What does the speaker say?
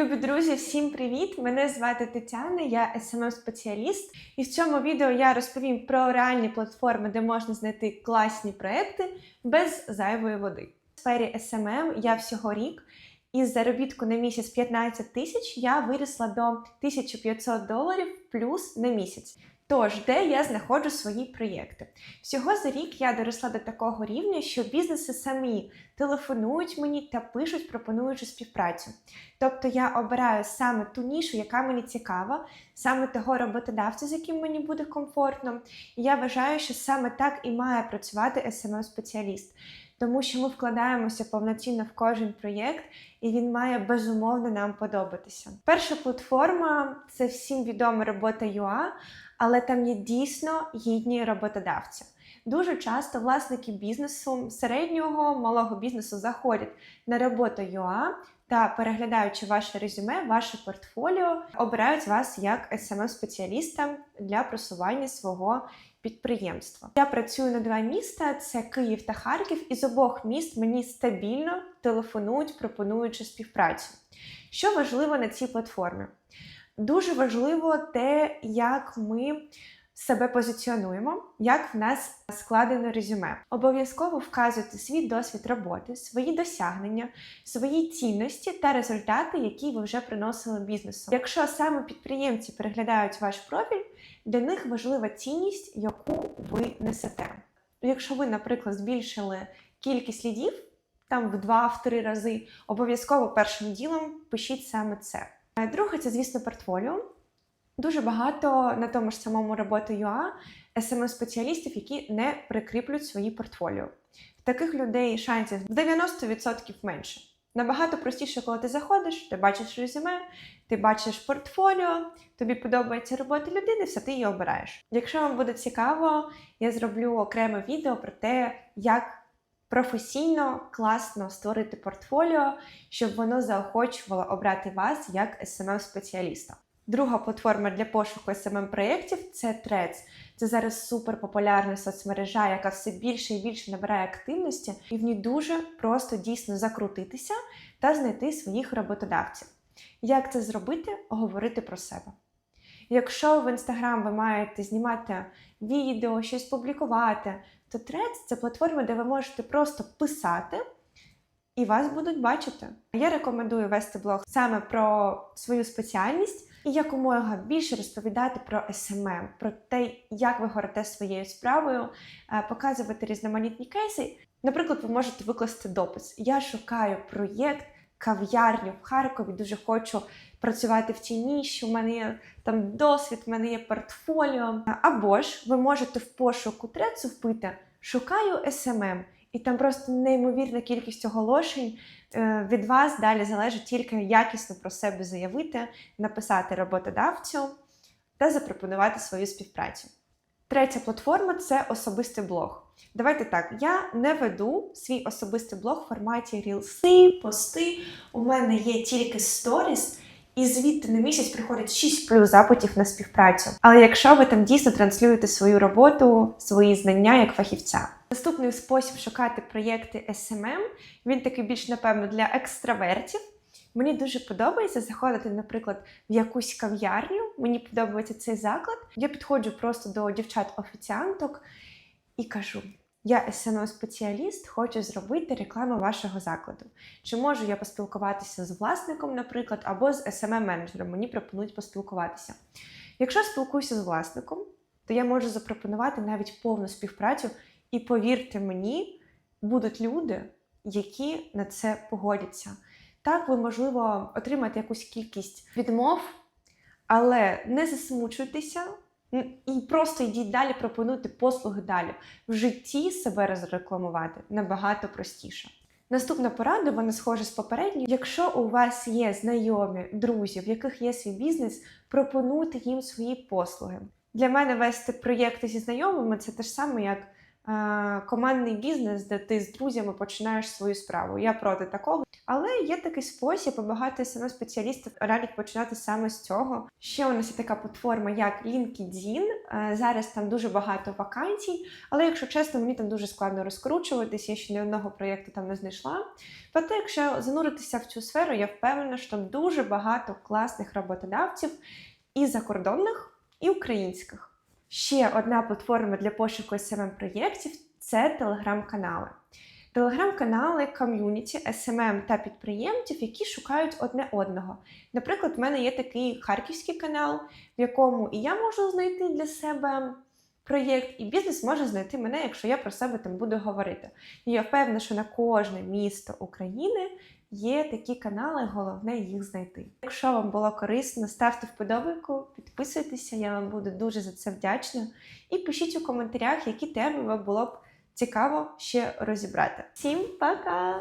Любі друзі, всім привіт! Мене звати Тетяна, я smm спеціаліст і в цьому відео я розповім про реальні платформи, де можна знайти класні проекти без зайвої води. В сфері SMM я всього рік із заробітку на місяць 15 тисяч я вирісла до 1500 доларів плюс на місяць. Тож, де я знаходжу свої проєкти? Всього за рік я доросла до такого рівня, що бізнеси самі телефонують мені та пишуть, пропонуючи співпрацю. Тобто я обираю саме ту нішу, яка мені цікава, саме того роботодавця, з яким мені буде комфортно. І я вважаю, що саме так і має працювати smm спеціаліст тому що ми вкладаємося повноцінно в кожен проєкт, і він має безумовно нам подобатися. Перша платформа це всім відома робота UA, але там є дійсно гідні роботодавці. Дуже часто власники бізнесу, середнього малого бізнесу заходять на роботу UA та, переглядаючи ваше резюме, ваше портфоліо, обирають вас як smm спеціаліста для просування свого підприємства. Я працюю на два міста: це Київ та Харків, і з обох міст мені стабільно телефонують, пропонуючи співпрацю. Що важливо на цій платформі? Дуже важливо те, як ми себе позиціонуємо, як в нас складено резюме. Обов'язково вказуйте свій досвід роботи, свої досягнення, свої цінності та результати, які ви вже приносили бізнесу. Якщо саме підприємці переглядають ваш профіль, для них важлива цінність, яку ви несете. Якщо ви, наприклад, збільшили кількість лідів там в 2-3 рази, обов'язково першим ділом пишіть саме це. Друге, це, звісно, портфоліо. Дуже багато на тому ж самому роботи UA smm спеціалістів які не прикріплюють свої портфоліо. В таких людей шансів в 90% менше. Набагато простіше, коли ти заходиш, ти бачиш резюме, ти бачиш портфоліо, тобі подобається робота людини, все ти її обираєш. Якщо вам буде цікаво, я зроблю окреме відео про те, як професійно, класно створити портфоліо, щоб воно заохочувало обрати вас як smm спеціаліста Друга платформа для пошуку smm проєктів це Threads. Це зараз супер популярна соцмережа, яка все більше і більше набирає активності, і в ній дуже просто дійсно закрутитися та знайти своїх роботодавців. Як це зробити? Говорити про себе. Якщо в інстаграм ви маєте знімати відео, щось публікувати, то Threads – це платформа, де ви можете просто писати. І вас будуть бачити. Я рекомендую вести блог саме про свою спеціальність і якомога більше розповідати про SMM, про те, як ви горите своєю справою, е, показувати різноманітні кейси. Наприклад, ви можете викласти допис. Я шукаю проєкт, кав'ярню в Харкові, дуже хочу працювати в цій ніші, у мене є там досвід, у мене є портфоліо. Або ж ви можете в пошуку трецу вбити Шукаю SMM. І там просто неймовірна кількість оголошень. Е, від вас далі залежить тільки якісно про себе заявити, написати роботодавцю та запропонувати свою співпрацю. Третя платформа це особистий блог. Давайте так, я не веду свій особистий блог в форматі рілси, пости. У мене є тільки сторіс. І звідти на місяць приходить 6 плюс запитів на співпрацю. Але якщо ви там дійсно транслюєте свою роботу, свої знання як фахівця. Наступний спосіб шукати проєкти SMM, він такий більш, напевно, для екстравертів. Мені дуже подобається заходити, наприклад, в якусь кав'ярню. Мені подобається цей заклад. Я підходжу просто до дівчат-офіціанток і кажу: я smm спеціаліст хочу зробити рекламу вашого закладу. Чи можу я поспілкуватися з власником, наприклад, або з smm менеджером Мені пропонують поспілкуватися. Якщо спілкуюся з власником, то я можу запропонувати навіть повну співпрацю, і повірте мені, будуть люди, які на це погодяться. Так, ви, можливо, отримаєте якусь кількість відмов, але не засмучуйтеся. І просто йдіть далі, пропонуйте послуги далі. В житті себе розрекламувати набагато простіше. Наступна порада, вона схожа з попередньою. Якщо у вас є знайомі, друзі, в яких є свій бізнес, пропонуйте їм свої послуги. Для мене вести проєкти зі знайомими це те ж саме, як е, командний бізнес, де ти з друзями починаєш свою справу. Я проти такого. Але є такий спосіб, і багато smm спеціалістів радять починати саме з цього. Ще у нас є така платформа, як LinkedIn. Е, Зараз там дуже багато вакансій, але якщо чесно, мені там дуже складно розкручуватись, я ще ні одного проєкту там не знайшла. Проте, якщо зануритися в цю сферу, я впевнена, що там дуже багато класних роботодавців і закордонних, і українських. Ще одна платформа для пошуку smm проєктів це телеграм-канали. Телеграм-канали ком'юніті SMM та підприємців, які шукають одне одного. Наприклад, в мене є такий харківський канал, в якому і я можу знайти для себе проєкт, і бізнес може знайти мене, якщо я про себе там буду говорити. І я впевнена, що на кожне місто України є такі канали, головне їх знайти. Якщо вам було корисно, ставте вподобайку, підписуйтеся, я вам буду дуже за це вдячна. І пишіть у коментарях, які теми вам було б цікаво ще розібрати. Всім пока!